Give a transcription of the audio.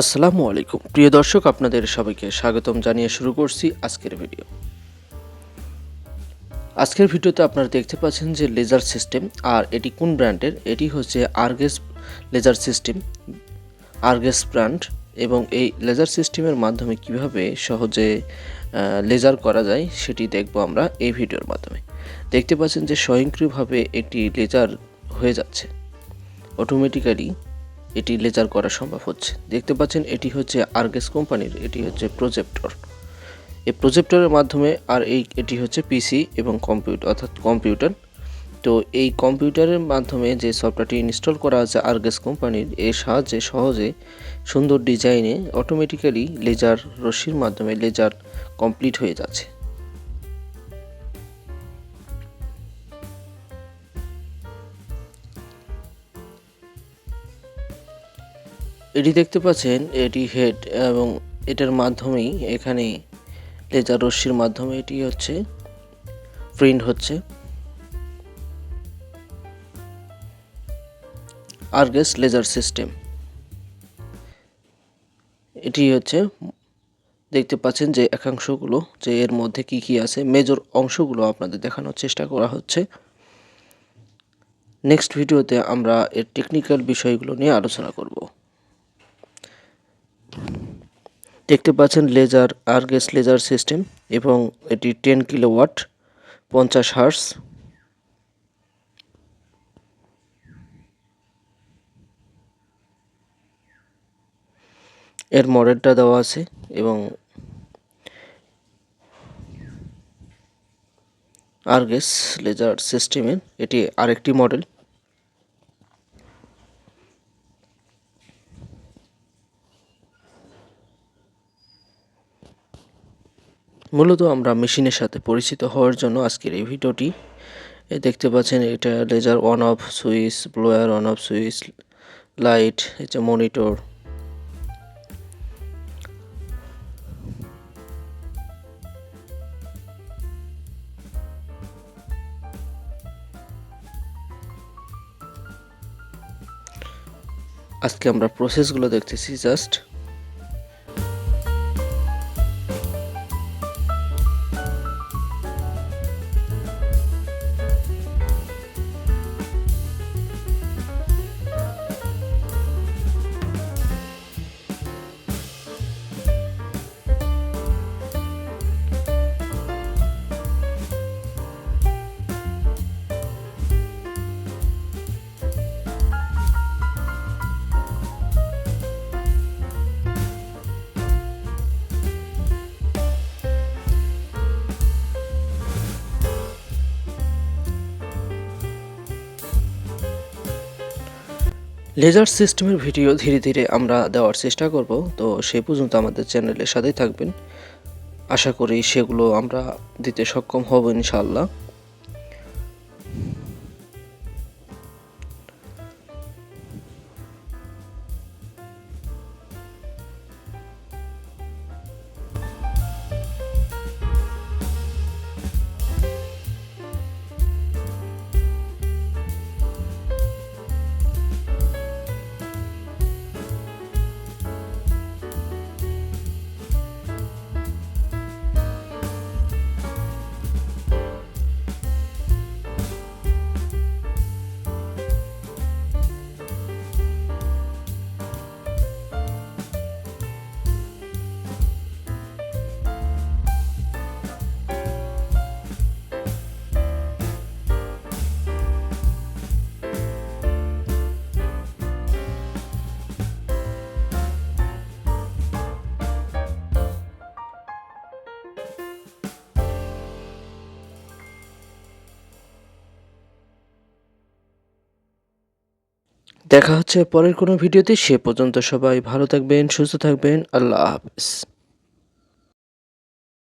আসসালামু আলাইকুম। প্রিয় দর্শক, আপনাদের সবাইকে স্বাগতম জানিয়ে শুরু করছি আজকের ভিডিও। আজকের ভিডিওতে আপনারা দেখতে পাচ্ছেন যে লেজার সিস্টেম, আর এটি কোন ব্র্যান্ডের? এটি হচ্ছে Argus laser system, Argus brand, এবং এই লেজার সিস্টেমের মাধ্যমে কীভাবে সহজে লেজার করা যায় সেটি দেখব আমরা এই ভিডিওর মাধ্যমে। দেখতে পাচ্ছেন যে স্বয়ংক্রিয়ভাবে একটি লেজার হয়ে যাচ্ছে। অটোমেটিক্যালি এটি লেজার করা সম্ভব হচ্ছে। দেখতে পাচ্ছেন, এটি হচ্ছে আর্গেস কোম্পানির, এটি হচ্ছে প্রজেক্টর এই প্রজেক্টরের মাধ্যমে আর এই, এটি হচ্ছে পিসি এবং কম্পিউটার অর্থাৎ কম্পিউটার তো এই কম্পিউটারের মাধ্যমে যে সফটওয়্যারটি ইনস্টল করা আছে আর্গেস কোম্পানির, এর সাহায্যে সহজে সুন্দর ডিজাইনে অটোমেটিক্যালি লেজার রশ্মির মাধ্যমে লেজার কমপ্লিট হয়ে যাচ্ছে। এটি দেখতে পাচ্ছেন, এটি হেড এবং এটার মাধ্যমেই এখানে লেজার রশ্মির মাধ্যমে এটি হচ্ছে, প্রিন্ট হচ্ছে। Argus laser system. এটি হচ্ছে, দেখতে পাচ্ছেন যে একাংশগুলো, যে এর মধ্যে কি কি আছে মেজর অংশগুলো আপনাদের দেখানোর চেষ্টা করা হচ্ছে। নেক্সট ভিডিওতে আমরা এর টেকনিক্যাল বিষয়গুলো নিয়ে আলোচনা করব। দেখতে পাচ্ছেন লেজার আর্গেস লেজার সিস্টেম এবং এটি টেন কিলোওয়াট, পঞ্চাশ হার্স। এর মডেলটা দেওয়া আছে এবং আর্গেস লেজার সিস্টেমের এটি আরেকটি মডেল। মূলত আমরা মেশিনের সাথে পরিচিত হওয়ার জন্য আজকের এই ভিডিওটি। দেখতে পাচ্ছেন, এটা laser on off switch, blower on off switch, light এটা মনিটর। আজকে আমরা প্রসেসগুলো দেখতেছি জাস্ট লেজার সিস্টেমের ভিডিও ধীরে ধীরে আমরা দেওয়ার চেষ্টা করব। তো সে পর্যন্ত আমাদের চ্যানেলের সাথেই থাকবেন। আশা করি সেগুলো আমরা দিতে সক্ষম হব ইনশাল্লাহ দেখা হচ্ছে পরের কোনো ভিডিওতে সে পর্যন্ত সবাই ভালো থাকবেন সুস্থ থাকবেন আল্লাহ হাফিজ।